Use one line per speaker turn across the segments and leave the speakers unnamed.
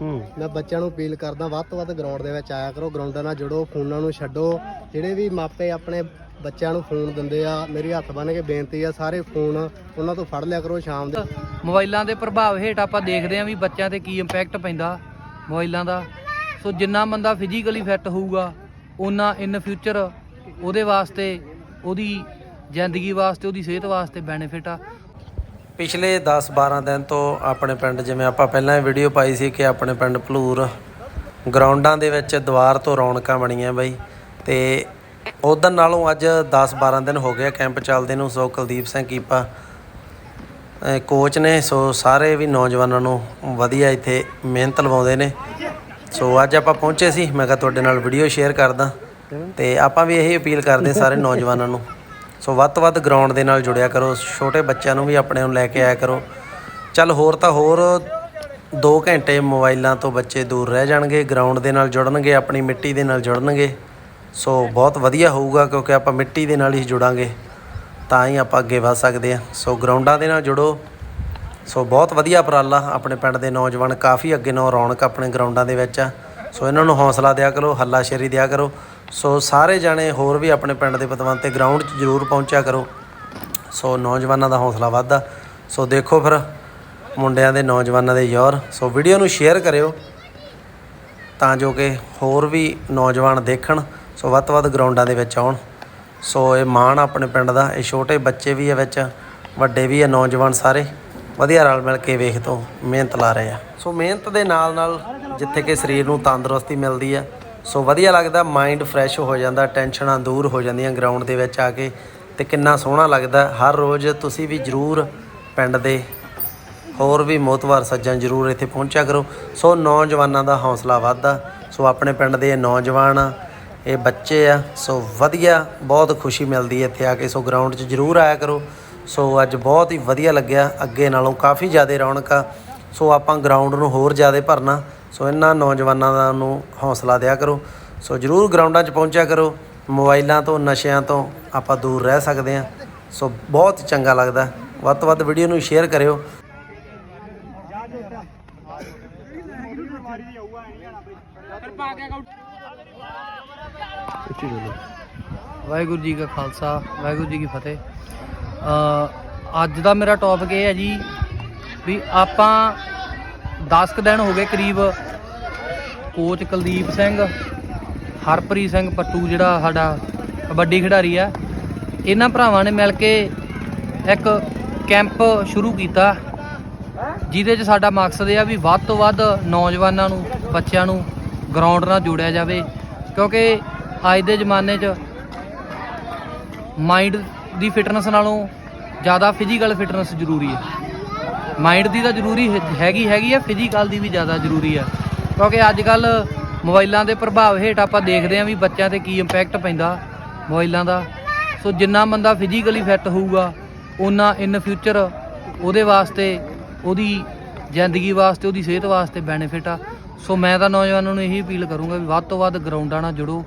ਹੂੰ।
ਮੈਂ ਬੱਚਿਆਂ ਨੂੰ ਅਪੀਲ ਕਰਦਾ ਵੱਧ ਤੋਂ ਵੱਧ ਗਰਾਊਂਡ ਦੇ ਵਿੱਚ ਆਇਆ ਕਰੋ ਗਰਾਊਂਡਾਂ ਨਾਲ ਜੁੜੋ ਫੋਨਾਂ ਨੂੰ ਛੱਡੋ। ਜਿਹੜੇ ਵੀ ਮਾਪੇ ਆਪਣੇ ਬੱਚਿਆਂ ਨੂੰ ਫੋਨ ਦਿੰਦੇ ਆ ਮੇਰੀ ਹੱਥ ਬੰਨ ਕੇ ਬੇਨਤੀ ਆ ਸਾਰੇ ਫੋਨ ਉਹਨਾਂ ਤੋਂ ਫੜ ਲਿਆ ਕਰੋ ਸ਼ਾਮ ਦੇ।
ਮੋਬਾਈਲਾਂ ਦੇ ਪ੍ਰਭਾਵ ਹੇਠ ਆਪਾਂ ਦੇਖਦੇ ਆਂ ਵੀ ਬੱਚਿਆਂ ਤੇ ਕੀ ਇੰਪੈਕਟ ਪੈਂਦਾ ਮੋਬਾਈਲਾਂ ਦਾ। ਸੋ ਜਿੰਨਾ ਬੰਦਾ ਫਿਜ਼ੀਕਲੀ ਫਿੱਟ ਹੋਊਗਾ ਉਹਨਾਂ ਇਨ ਫਿਊਚਰ ਉਹਦੇ ਵਾਸਤੇ ਉਹਦੀ ਜ਼ਿੰਦਗੀ ਵਾਸਤੇ ਉਹਦੀ ਸਿਹਤ ਵਾਸਤੇ ਬੈਨੀਫਿਟ ਆ।
ਪਿਛਲੇ 10-12 ਦਿਨ ਤੋਂ ਆਪਣੇ ਪਿੰਡ, ਜਿਵੇਂ ਆਪਾਂ ਪਹਿਲਾਂ ਵੀਡੀਓ ਪਾਈ ਸੀ ਕਿ ਆਪਣੇ ਪਿੰਡ ਭਲੂਰ ਗਰਾਊਂਡਾਂ ਦੇ ਵਿੱਚ ਦੀਵਾਰ ਤੋਂ ਰੌਣਕਾਂ ਬਣੀਆਂ ਬਈ। ਤੇ ਉਦੋਂ ਨਾਲੋਂ ਅੱਜ 10-12 ਦਿਨ ਹੋ ਗਏ, ਕੈਂਪ ਚੱਲਦੇ ਨੂੰ, ਸੋ ਕੁਲਦੀਪ ਸਿੰਘ ਕੀਪਾ ਕੋਚ ਨੇ, ਸੋ ਸਾਰੇ ਵੀ ਨੌਜਵਾਨਾਂ ਨੂੰ ਵਧੀਆ ਇੱਥੇ ਮਿਹਨਤ ਲਵਾਉਂਦੇ ਨੇ। ਸੋ ਅੱਜ ਆਪਾਂ ਪਹੁੰਚੇ ਸੀ, ਮੈਂ ਕਿਹਾ ਤੁਹਾਡੇ ਨਾਲ ਵੀਡੀਓ ਸ਼ੇਅਰ ਕਰਦਾ। ਤੇ ਆਪਾਂ ਵੀ ਇਹੀ ਅਪੀਲ ਕਰਦੇ ਸਾਰੇ ਨੌਜਵਾਨਾਂ ਨੂੰ। ਸੋ ਵੱਧ ਤੋਂ ਵੱਧ ਗਰਾਊਂਡ ਦੇ ਨਾਲ ਜੁੜਿਆ ਕਰੋ, ਛੋਟੇ ਬੱਚਿਆਂ ਨੂੰ ਵੀ ਆਪਣੇ ਨੂੰ ਲੈ ਕੇ ਆਇਆ ਕਰੋ। ਚੱਲ ਹੋਰ ਤਾਂ ਹੋਰ 2 ਘੰਟੇ ਮੋਬਾਈਲਾਂ ਤੋਂ ਬੱਚੇ ਦੂਰ ਰਹਿ ਜਾਣਗੇ ਗਰਾਊਂਡ ਦੇ ਨਾਲ ਜੁੜਨਗੇ, ਆਪਣੀ ਮਿੱਟੀ ਦੇ ਨਾਲ ਜੁੜਨਗੇ। ਸੋ ਬਹੁਤ ਵਧੀਆ ਹੋਊਗਾ ਕਿਉਂਕਿ ਆਪਾਂ ਮਿੱਟੀ ਦੇ ਨਾਲ ਹੀ ਜੁੜਾਂਗੇ, ਤਾਂ ਹੀ ਆਪਾਂ ਅੱਗੇ ਵਧ ਸਕਦੇ ਹਾਂ। ਸੋ ਗਰਾਊਂਡਾਂ ਦੇ ਨਾਲ ਜੁੜੋ। ਸੋ ਬਹੁਤ ਵਧੀਆ ਉਪਰਾਲਾ ਆਪਣੇ ਪਿੰਡ ਦੇ ਨੌਜਵਾਨ, ਕਾਫੀ ਅੱਗੇ ਨੂੰ ਰੌਣਕ ਆਪਣੇ ਗਰਾਊਂਡਾਂ ਦੇ ਵਿੱਚ ਆ। ਸੋ ਇਹਨਾਂ ਨੂੰ ਹੌਸਲਾ ਦਿਆ ਕਰੋ, ਹੱਲਾਸ਼ੇਰੀ ਦਿਆ ਕਰੋ। ਸੋ ਸਾਰੇ ਜਾਣੇ ਹੋਰ ਵੀ ਆਪਣੇ ਪਿੰਡ ਦੇ ਪਤਵੰਤ ਤੇ ਗਰਾਊਂਡ 'ਚ ਜ਼ਰੂਰ ਪਹੁੰਚਿਆ ਕਰੋ। ਸੋ ਨੌਜਵਾਨਾਂ ਦਾ ਹੌਸਲਾ ਵੱਧਦਾ। ਸੋ ਦੇਖੋ ਫਿਰ ਮੁੰਡਿਆਂ ਦੇ ਨੌਜਵਾਨਾਂ ਦੇ ਯਾਰ। ਸੋ ਵੀਡੀਓ ਨੂੰ ਸ਼ੇਅਰ ਕਰਿਓ ਤਾਂ ਜੋ ਕਿ ਹੋਰ ਵੀ ਨੌਜਵਾਨ ਦੇਖਣ। ਸੋ ਵੱਧ ਤੋਂ ਵੱਧ ਗਰਾਊਂਡਾਂ ਦੇ ਵਿੱਚ ਆਉਣ। ਸੋ ਇਹ ਮਾਣ ਆਪਣੇ ਪਿੰਡ ਦਾ, ਇਹ ਛੋਟੇ ਬੱਚੇ ਵੀ ਆ ਵਿੱਚ, ਵੱਡੇ ਵੀ ਆ, ਨੌਜਵਾਨ ਸਾਰੇ। ਵਧੀਆ ਰਲ ਮਿਲ ਕੇ ਵੇਖ ਤੋਂ ਮਿਹਨਤ ਲਾ ਰਹੇ ਆ। ਸੋ ਮਿਹਨਤ ਦੇ ਨਾਲ ਨਾਲ ਜਿੱਥੇ ਕਿ ਸਰੀਰ ਨੂੰ ਤੰਦਰੁਸਤੀ ਮਿਲਦੀ ਆ। ਸੋ ਵਧੀਆ ਲੱਗਦਾ ਮਾਈਂਡ ਫਰੈਸ਼ ਹੋ ਜਾਂਦਾ ਟੈਨਸ਼ਨਾਂ ਦੂਰ ਹੋ ਜਾਂਦੀਆਂ ਗਰਾਊਂਡ ਦੇ ਵਿੱਚ ਆ ਕੇ ਤੇ ਕਿੰਨਾ ਸੋਹਣਾ ਲੱਗਦਾ। ਹਰ ਰੋਜ਼ ਤੁਸੀਂ ਵੀ ਜ਼ਰੂਰ ਪਿੰਡ ਦੇ ਹੋਰ ਵੀ ਮੋਤਵਾਰ ਸੱਜਣ ਜ਼ਰੂਰ ਇੱਥੇ ਪਹੁੰਚਿਆ ਕਰੋ। ਸੋ ਨੌਜਵਾਨਾਂ ਦਾ ਹੌਸਲਾ ਵੱਧਦਾ। ਸੋ ਆਪਣੇ ਪਿੰਡ ਦੇ ਇਹ ਨੌਜਵਾਨ ਆ, ਇਹ ਬੱਚੇ ਆ ਸੋ ਵਧੀਆ ਬਹੁਤ ਖੁਸ਼ੀ ਮਿਲਦੀ ਇੱਥੇ ਆ ਕੇ। ਸੋ ਗਰਾਊਂਡ 'ਚ ਜ਼ਰੂਰ ਆਇਆ ਕਰੋ। ਸੋ ਅੱਜ ਬਹੁਤ ਹੀ ਵਧੀਆ ਲੱਗਿਆ। ਅੱਗੇ ਨਾਲੋਂ ਕਾਫੀ ਜ਼ਿਆਦਾ ਰੌਣਕ ਆ। ਸੋ ਆਪਾਂ ਗਰਾਊਂਡ ਨੂੰ ਹੋਰ ਜ਼ਿਆਦਾ ਭਰਨਾ। ਸੋ ਇਹਨਾਂ ਨੌਜਵਾਨਾਂ ਦਾ ਨੂੰ ਹੌਸਲਾ ਦਿਆ ਕਰੋ। ਸੋ ਜ਼ਰੂਰ ਗਰਾਊਂਡਾਂ 'ਚ ਪਹੁੰਚਿਆ ਕਰੋ। ਮੋਬਾਈਲਾਂ ਤੋਂ, ਨਸ਼ਿਆਂ ਤੋਂ ਆਪਾਂ ਦੂਰ ਰਹਿ ਸਕਦੇ ਹਾਂ। ਸੋ ਬਹੁਤ ਚੰਗਾ ਲੱਗਦਾ। ਵੱਧ ਤੋਂ ਵੱਧ ਵੀਡੀਓ ਨੂੰ ਸ਼ੇਅਰ ਕਰਿਓ।
ਵਾਹਿਗੁਰੂ ਜੀ ਕਾ ਖਾਲਸਾ, ਵਾਹਿਗੁਰੂ ਜੀ ਕੀ ਫਤਿਹ। ਅੱਜ ਦਾ ਮੇਰਾ ਟੌਪਿਕ ਇਹ ਹੈ ਜੀ ਵੀ ਆਪਾਂ 10 ਕੁ ਦਿਨ ਹੋ ਗਏ ਕਰੀਬ। ਕੋਚ ਕੁਲਦੀਪ ਸਿੰਘ, ਹਰਪ੍ਰੀਤ ਸਿੰਘ ਪੱਟੂ ਜਿਹੜਾ ਸਾਡਾ ਕਬੱਡੀ ਖਿਡਾਰੀ ਆ, ਇਹਨਾਂ ਭਰਾਵਾਂ ਨੇ ਮਿਲ ਕੇ ਇੱਕ ਕੈਂਪ ਸ਼ੁਰੂ ਕੀਤਾ, ਜਿਹਦੇ 'ਚ ਸਾਡਾ ਮਕਸਦ ਇਹ ਆ ਵੀ ਵੱਧ ਤੋਂ ਵੱਧ ਨੌਜਵਾਨਾਂ ਨੂੰ, ਬੱਚਿਆਂ ਨੂੰ ਗਰਾਊਂਡ ਨਾਲ ਜੋੜਿਆ ਜਾਵੇ, ਕਿਉਂਕਿ ਅੱਜ ਦੇ ਜ਼ਮਾਨੇ 'ਚ ਮਾਈਂਡ ਦੀ ਫਿਟਨੈਸ ਨਾਲੋਂ ਜ਼ਿਆਦਾ ਫਿਜ਼ੀਕਲ ਫਿਟਨੈਸ ਜ਼ਰੂਰੀ ਹੈ। ਮਾਈਂਡ ਦੀ ਤਾਂ ਜ਼ਰੂਰੀ ਹੈ- ਹੈਗੀ ਹੈਗੀ ਆ ਫਿਜ਼ੀਕਲ ਦੀ ਵੀ ਜ਼ਿਆਦਾ ਜ਼ਰੂਰੀ ਆ। ਕਿਉਂਕਿ ਅੱਜ ਕੱਲ ਮੋਬਾਈਲਾਂ ਦੇ ਪ੍ਰਭਾਵ ਹੇਠ ਆਪਾਂ ਦੇਖਦੇ ਆਂ ਵੀ ਬੱਚਿਆਂ ਤੇ ਕੀ ਇੰਪੈਕਟ ਪੈਂਦਾ ਮੋਬਾਈਲਾਂ ਦਾ। ਸੋ ਜਿੰਨਾ ਬੰਦਾ ਫਿਜ਼ੀਕਲੀ ਫਿੱਟ ਹੋਊਗਾ ਉਹਨਾਂ ਇਨ ਫਿਊਚਰ ਉਹਦੇ ਵਾਸਤੇ, ਉਹਦੀ ਜ਼ਿੰਦਗੀ ਵਾਸਤੇ, ਉਹਦੀ ਸਿਹਤ ਵਾਸਤੇ ਬੈਨੀਫਿਟ ਆ। ਸੋ ਮੈਂ ਤਾਂ ਨੌਜਵਾਨਾਂ ਨੂੰ ਇਹੀ ਅਪੀਲ ਕਰੂੰਗਾ ਵੀ ਵੱਧ ਤੋਂ ਵੱਧ ਗਰਾਊਂਡਾਂ ਨਾਲ ਜੁੜੋ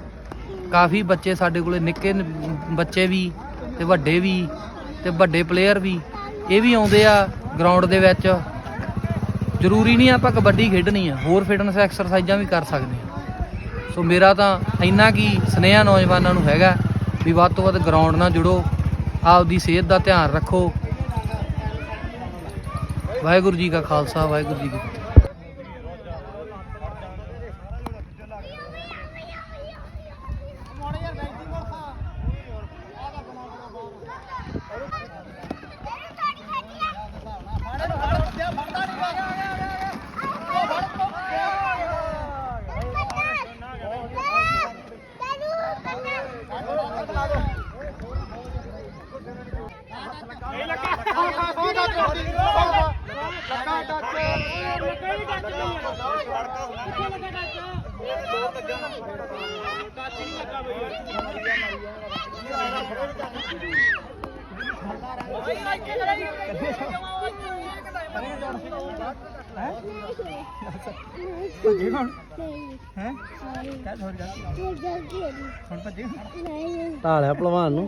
ਕਾਫੀ ਬੱਚੇ ਸਾਡੇ ਕੋਲੇ ਨਿੱਕੇ ਬੱਚੇ ਵੀ ਤੇ ਵੱਡੇ ਵੀ ਤੇ ਵੱਡੇ ਪਲੇਅਰ ਵੀ, ਇਹ ਵੀ ਆਉਂਦੇ ਆ ਗਰਾਊਂਡ ਦੇ ਵਿੱਚ ਜ਼ਰੂਰੀ ਨਹੀਂ ਆਪਾਂ ਕਬੱਡੀ ਖੇਡਣੀ ਆ, ਹੋਰ ਫਿਟਨੈਸ ਐਕਸਰਸਾਈਜ਼ਾਂ ਵੀ ਕਰ ਸਕਦੇ ਆ। ਸੋ ਮੇਰਾ ਤਾਂ ਇੰਨਾ ਕੀ ਸੁਨੇਹਾ ਨੌਜਵਾਨਾਂ ਨੂੰ ਹੈਗਾ ਵੀ ਵੱਧ ਤੋਂ ਵੱਧ ਗਰਾਊਂਡ ਨਾਲ ਜੁੜੋ, ਆਪਦੀ ਸਿਹਤ ਦਾ ਧਿਆਨ ਰੱਖੋ। ਵਾਹਿਗੁਰੂ ਜੀ ਕਾ ਖਾਲਸਾ, ਵਾਹਿਗੁਰੂ ਜੀ ਕੀ
ਢਾਲਿਆ ਭਲਵਾਨ ਨੂੰ।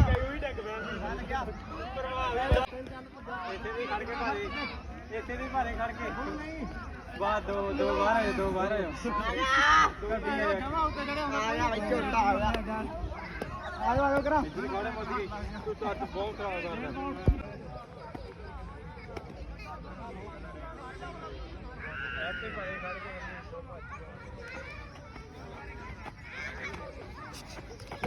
ਇੱਥੇ ਵੀ ਭਾਰੇ ਖੜ ਕੇ ਬਾਅਦ ਦੋ ਦੋ ਵਾਰ ਆਏ ਦੋ ਵਾਰ ਆਏ ਆਜੋ ਆਜੋ ਕਰਾ ਗੋਲੇ ਮੋਦੀ ਤੂੰ ਤਾਂ ਅੱਜ ਬਹੁਤ ਖਰਾਬ ਕਰਦਾ ਇੱਥੇ ਭਾਰੇ ਖੜ ਕੇ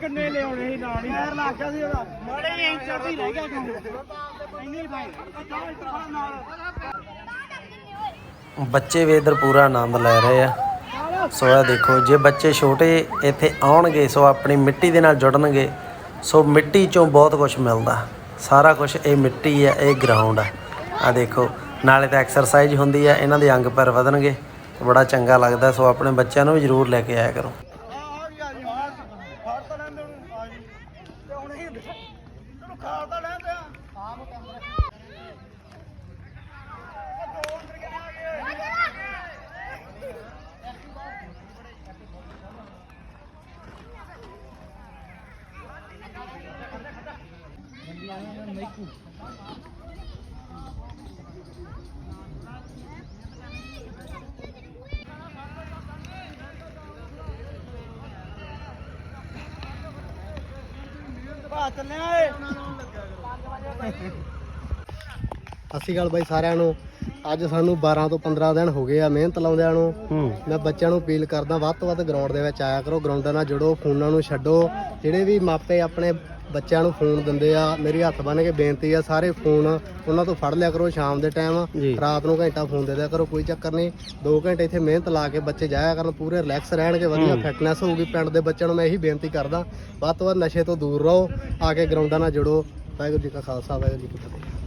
ਕੰਨੇ ਲਿਆਉਣੇ ਸੀ ਨਾਲ ਹੀ ਪੈਰ ਲੱਗ ਗਿਆ ਸੀ ਉਹਦਾ ਮਾੜੇ ਵੀ ਇੰਚਰ ਦੀ ਰਹਿ ਗਿਆ ਤੂੰ ਭਾਈ
ਬੱਚੇ ਵੀ ਇਧਰ ਪੂਰਾ ਆਨੰਦ ਲੈ ਰਹੇ ਆ। ਸੋ ਇਹ ਦੇਖੋ, ਜੇ ਬੱਚੇ ਛੋਟੇ ਇੱਥੇ ਆਉਣਗੇ, ਸੋ ਆਪਣੀ ਮਿੱਟੀ ਦੇ ਨਾਲ ਜੁੜਨਗੇ, ਸੋ ਮਿੱਟੀ ਚੋਂ ਬਹੁਤ ਕੁਝ ਮਿਲਦਾ। ਸਾਰਾ ਕੁਝ ਇਹ ਮਿੱਟੀ ਹੈ, ਇਹ ਗਰਾਊਂਡ ਆ ਆ ਦੇਖੋ, ਨਾਲੇ ਤਾਂ ਐਕਸਰਸਾਈਜ਼ ਹੁੰਦੀ ਆ ਇਹਨਾਂ ਦੇ ਅੰਗ ਪੈਰ ਵਧਣਗੇ ਤੇ ਬੜਾ ਚੰਗਾ ਲੱਗਦਾ, ਸੋ ਆਪਣੇ ਬੱਚਿਆਂ ਨੂੰ ਵੀ ਜ਼ਰੂਰ ਲੈ ਕੇ ਆਇਆ ਕਰੋ।
ਆ ਗਿਆ ਜੀ ਫਾੜ ਫਾੜ ਤਾਂ ਲੈਂਦੇ ਹੁਣ ਆ ਜੀ ਤੇ ਹੁਣ ਇਹ ਤੈਨੂੰ ਖਾਲ ਤਾਂ ਲੈਂਦੇ ਆ ਭਾ ਚੱਲਿਆ ਏ
ਅਸੀਂ ਗੱਲ ਬਾਈ ਸਾਰਿਆਂ ਨੂੰ। ਅੱਜ ਸਾਨੂੰ 12 ਤੋਂ 15 ਦਿਨ ਹੋ ਗਏ ਆ ਮਿਹਨਤ ਲਾਉਂਦਿਆਂ ਨੂੰ। ਮੈਂ ਬੱਚਿਆਂ ਨੂੰ ਅਪੀਲ ਕਰਦਾ ਵੱਧ ਤੋਂ ਵੱਧ ਗਰਾਊਂਡ ਦੇ ਵਿੱਚ ਆਇਆ ਕਰੋ। ਗਰਾਊਂਡਾਂ ਨਾਲ ਜੁੜੋ ਫੋਨਾਂ ਨੂੰ ਛੱਡੋ। ਜਿਹੜੇ ਵੀ ਮਾਪੇ ਆਪਣੇ ਬੱਚਿਆਂ ਨੂੰ ਫੋਨ ਦਿੰਦੇ ਆ ਮੇਰੀ ਹੱਥ ਬੰਨ ਕੇ ਬੇਨਤੀ ਆ ਸਾਰੇ ਫੋਨ ਉਹਨਾਂ ਤੋਂ ਫੜ ਲਿਆ ਕਰੋ ਸ਼ਾਮ ਦੇ। ਟਾਈਮ ਰਾਤ ਨੂੰ ਘੰਟਾ ਫੋਨ ਦੇ ਦਿਆ ਕਰੋ ਕੋਈ ਚੱਕਰ ਨਹੀਂ। 2 ਘੰਟੇ ਇੱਥੇ ਮਿਹਨਤ ਲਾ ਕੇ ਬੱਚੇ ਜਾਇਆ ਕਰਨ ਪੂਰੇ ਰਿਲੈਕਸ ਰਹਿਣਗੇ ਵਧੀਆ। ਫਿਟਨੈਸ ਹੋਊਗੀ ਪਿੰਡ ਦੇ ਬੱਚਿਆਂ ਨੂੰ ਮੈਂ ਇਹੀ ਬੇਨਤੀ ਕਰਦਾ। ਵੱਧ ਤੋਂ ਵੱਧ ਨਸ਼ੇ ਤੋਂ ਦੂਰ ਰਹੋ ਆ ਕੇ ਗਰਾਊਂਡਾਂ ਨਾਲ ਜੁੜੋ। ਵਾਹਿਗੁਰੂ ਜੀ ਕਾ ਖਾਲਸਾ ਵਾਹਿਗੁਰੂ ਜੀ ਕੀ ਫਤਿਹ।